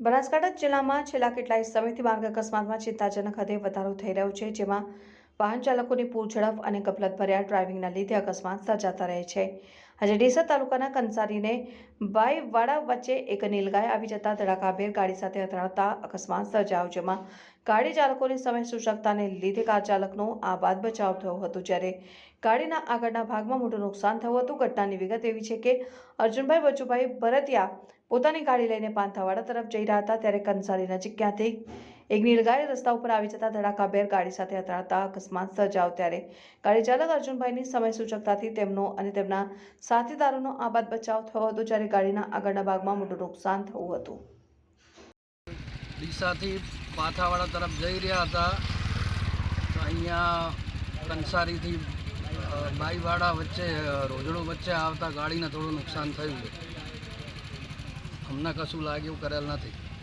બનાસકાંઠા જિલ્લામાં છેલ્લા કેટલાય સમયથી માર્ગ અકસ્માતમાં ચિંતાજનક હદે વધારો થઈ રહ્યો છે, જેમાં વાહન ચાલકોની પૂર ઝડપ અને ગફલતભર્યા ડ્રાઇવિંગના લીધે અકસ્માત સર્જાતા રહે છે. આજે ડીસા તાલુકાના કંસારીને બાઈવાડા વચ્ચે એક નીલગાય આવી જતા ધડાકાભેર ગાડી સાથે અથડાતા અકસ્માત સર્જાયો, જેમાં ગાડી ચાલકોની સમય સૂચકતાને લીધે કાર ચાલકનો આ બાદ બચાવ થયો હતો. જ્યારે ગાડીના આગળના ભાગમાં મોટું નુકસાન થયું હતું, ઘટનાની વિગત એવી છે કે અર્જુનભાઈ બચુભાઈ ભરતિયા પોતાની ગાડી લઈને પાંથાવાડા તરફ જઈ રહ્યા હતા ત્યારે કંસારી નજીક ક્યાંથી એક નીલગાય રસ્તા ઉપર આવી જતા ધડાકાભેર ગાડી સાથે અથડાતા અકસ્માત સર્જાવ ત્યારે ગાડી ચાલક અર્જુનભાઈની સમય સૂચકતાથી તેમનો અને તેમના સાથીદારોનો આબાદ બચાવ થયો હતો જ્યારે ગાડીના આગળના ભાગમાં મોટું નુકસાન થયું હતું. ડીસાથી પાથાવાડા તરફ જઈ રહ્યા હતા. અહીંયા કંસારીથી બાઈવાડા વચ્ચે રોજડો વચ્ચે આવતા ગાડીને થોડું નુકસાન થયું. છે અમને કશું લાગ્યું કરેલ નથી.